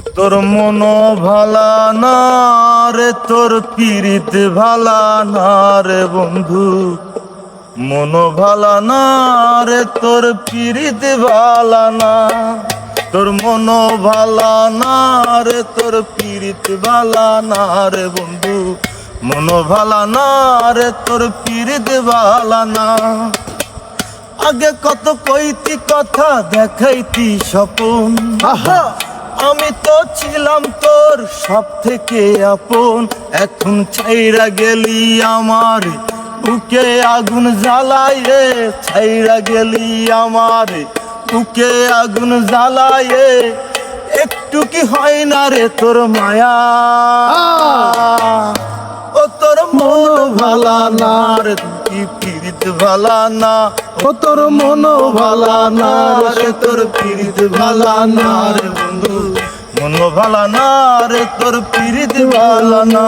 তোর মন ভালা না রে, তোর পীড়িত ভালা না রে বন্ধু। মন ভালা না রে, তোর পীড়িত ভালা না। তোর মন ভালা না রে, তোর পীড়িত ভালা না রে বন্ধু। মন ভালা না রে, তোর পীড়িত ভালা না। আগে কত কইতি, কথা দেখাইতি স্বপন। আমি তো ছিলাম তোর সব থেকে আপন। এখন ছাইরা গেলি আমার, বুকে আগুন জ্বালায়ে ছাইরা গেলি আমার, বুকে আগুন জ্বালায়ে একটু কি হয় না রে তোর মায়া? ভালা না কি পীড়িত ভালা না ও তোর মন ভালা না রে তোর পীড়িত ভালা না রে বন্ধু। মন ভালা না রে তোর পীড়িত ভালা না